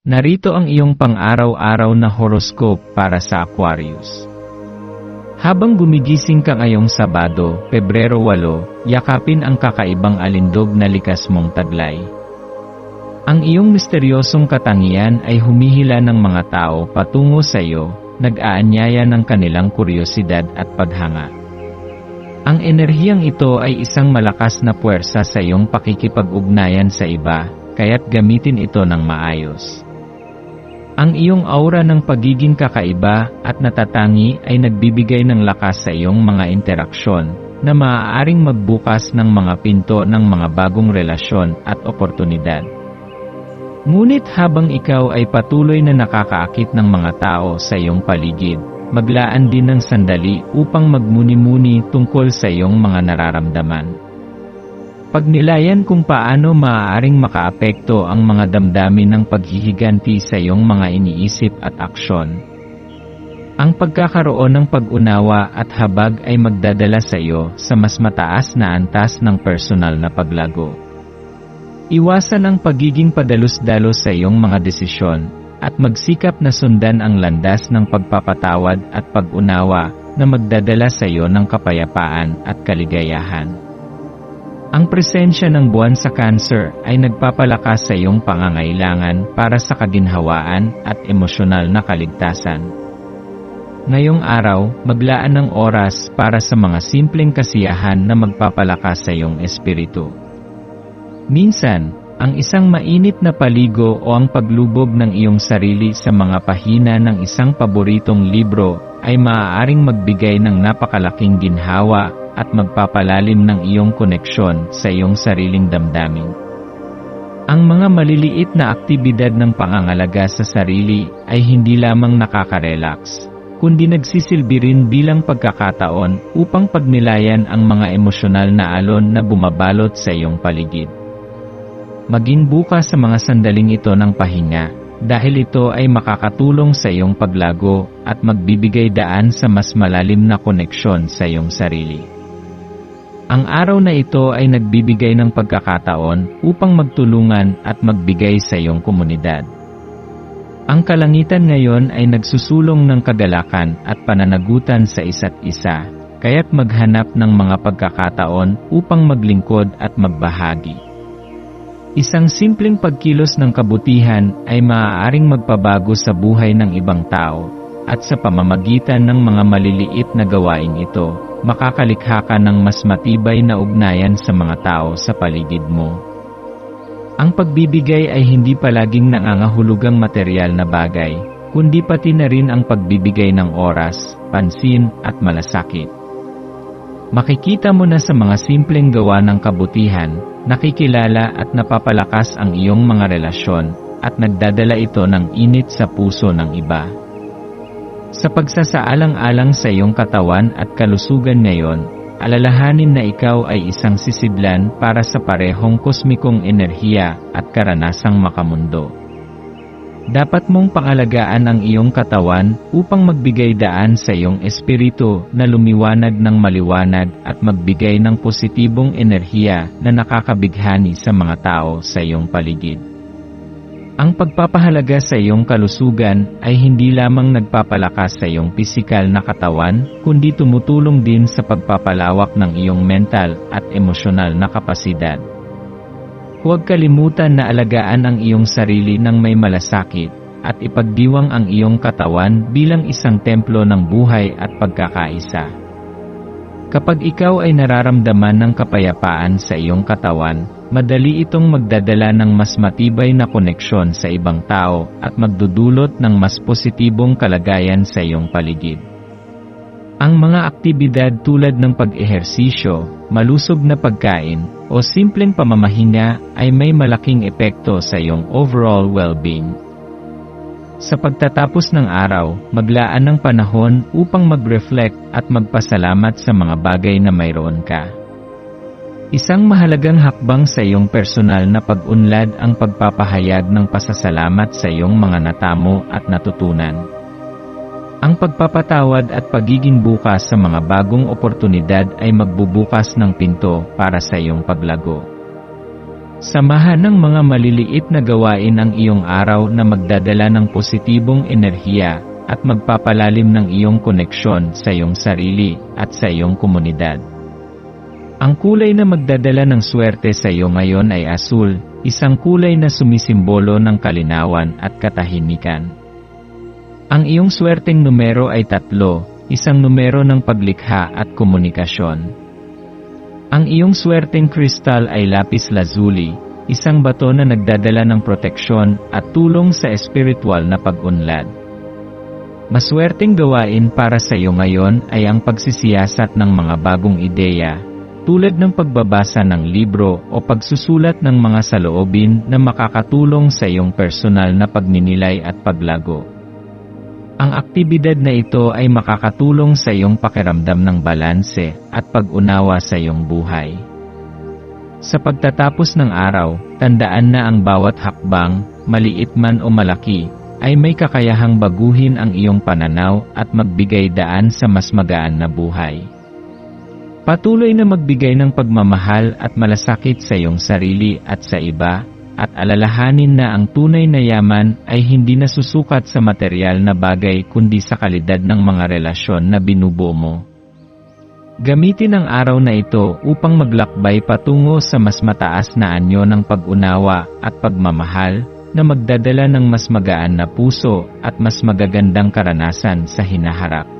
Narito ang iyong pang-araw-araw na horoscope para sa Aquarius. Habang gumigising ka ngayong Sabado, Pebrero 8, yakapin ang kakaibang alindog na likas mong taglay. Ang iyong misteryosong katangian ay humihila ng mga tao patungo sa iyo, nag-aanyaya ng kanilang kuryosidad at paghanga. Ang enerhiyang ito ay isang malakas na puwersa sa iyong pakikipag-ugnayan sa iba, kaya't gamitin ito ng maayos. Ang iyong aura ng pagiging kakaiba at natatangi ay nagbibigay ng lakas sa iyong mga interaksyon na maaaring magbukas ng mga pinto ng mga bagong relasyon at oportunidad. Ngunit habang ikaw ay patuloy na nakakaakit ng mga tao sa iyong paligid, maglaan din ng sandali upang magmuni-muni tungkol sa iyong mga nararamdaman. Pagnilayan kung paano maaaring makaapekto ang mga damdamin ng paghihiganti sa iyong mga iniisip at aksyon. Ang pagkakaroon ng pag-unawa at habag ay magdadala sa iyo sa mas mataas na antas ng personal na paglago. Iwasan ang pagiging padalus-dalos sa iyong mga desisyon at magsikap na sundan ang landas ng pagpapatawad at pag-unawa na magdadala sa iyo ng kapayapaan at kaligayahan. Ang presensya ng buwan sa cancer ay nagpapalakas sa iyong pangangailangan para sa kaginhawaan at emosyonal na kaligtasan. Ngayong araw, maglaan ng oras para sa mga simpleng kasiyahan na magpapalakas sa iyong espiritu. Minsan, ang isang mainit na paligo o ang paglubog ng iyong sarili sa mga pahina ng isang paboritong libro ay maaaring magbigay ng napakalaking ginhawa at magpapalalim ng iyong koneksyon sa iyong sariling damdamin. Ang mga maliliit na aktibidad ng pangangalaga sa sarili ay hindi lamang nakaka-relax, kundi nagsisilbi rin bilang pagkakataon upang pagnilayan ang mga emosyonal na alon na bumabalot sa iyong paligid. Maging bukas sa mga sandaling ito ng pahinga, dahil ito ay makakatulong sa iyong paglago at magbibigay daan sa mas malalim na koneksyon sa iyong sarili. Ang araw na ito ay nagbibigay ng pagkakataon upang magtulungan at magbigay sa iyong komunidad. Ang kalangitan ngayon ay nagsusulong ng kagalakan at pananagutan sa isa't isa, kaya't maghanap ng mga pagkakataon upang maglingkod at magbahagi. Isang simpleng pagkilos ng kabutihan ay maaaring magpabago sa buhay ng ibang tao, at sa pamamagitan ng mga maliliit na gawain ito, makakalikha ka ng mas matibay na ugnayan sa mga tao sa paligid mo. Ang pagbibigay ay hindi palaging nangangahulugang material na bagay, kundi pati na rin ang pagbibigay ng oras, pansin, at malasakit. Makikita mo na sa mga simpleng gawa ng kabutihan, nakikilala at napapalakas ang iyong mga relasyon, at nagdadala ito ng init sa puso ng iba. Sa pagsasaalang-alang sa iyong katawan at kalusugan ngayon, alalahanin na ikaw ay isang sisidlan para sa parehong kosmikong enerhiya at karanasang makamundo. Dapat mong pangalagaan ang iyong katawan upang magbigay daan sa iyong espiritu na lumiwanag ng maliwanag at magbigay ng positibong enerhiya na nakakabighani sa mga tao sa iyong paligid. Ang pagpapahalaga sa iyong kalusugan ay hindi lamang nagpapalakas sa iyong pisikal na katawan, kundi tumutulong din sa pagpapalawak ng iyong mental at emosyonal na kapasidad. Huwag kalimutan na alagaan ang iyong sarili ng may malasakit, at ipagdiwang ang iyong katawan bilang isang templo ng buhay at pagkakaisa. Kapag ikaw ay nararamdaman ng kapayapaan sa iyong katawan, madali itong magdadala ng mas matibay na koneksyon sa ibang tao at magdudulot ng mas positibong kalagayan sa iyong paligid. Ang mga aktibidad tulad ng pag-ehersisyo, malusog na pagkain, o simpleng pamamahinga ay may malaking epekto sa iyong overall well-being. Sa pagtatapos ng araw, maglaan ng panahon upang mag-reflect at magpasalamat sa mga bagay na mayroon ka. Isang mahalagang hakbang sa iyong personal na pag-unlad ang pagpapahayag ng pasasalamat sa iyong mga natamo at natutunan. Ang pagpapatawad at pagiging bukas sa mga bagong oportunidad ay magbubukas ng pinto para sa iyong paglago. Samahan ng mga maliliit na gawain ang iyong araw na magdadala ng positibong enerhiya at magpapalalim ng iyong koneksyon sa iyong sarili at sa iyong komunidad. Ang kulay na magdadala ng swerte sa iyo ngayon ay asul, isang kulay na sumisimbolo ng kalinawan at katahimikan. Ang iyong swerteng numero ay tatlo, isang numero ng paglikha at komunikasyon. Ang iyong swerteng kristal ay lapis lazuli, isang bato na nagdadala ng proteksyon at tulong sa espiritual na pag-unlad. Maswerteng gawain para sa iyo ngayon ay ang pagsisiyasat ng mga bagong ideya, tulad ng pagbabasa ng libro o pagsusulat ng mga saloobin na makakatulong sa iyong personal na pagninilay at paglago. Ang aktibidad na ito ay makakatulong sa iyong pakiramdam ng balanse at pag-unawa sa iyong buhay. Sa pagtatapos ng araw, tandaan na ang bawat hakbang, maliit man o malaki, ay may kakayahang baguhin ang iyong pananaw at magbigay daan sa mas magaan na buhay. Patuloy na magbigay ng pagmamahal at malasakit sa iyong sarili at sa iba, at alalahanin na ang tunay na yaman ay hindi nasusukat sa material na bagay kundi sa kalidad ng mga relasyon na binubuo mo. Gamitin ang araw na ito upang maglakbay patungo sa mas mataas na anyo ng pag-unawa at pagmamahal na magdadala ng mas magaan na puso at mas magagandang karanasan sa hinaharap.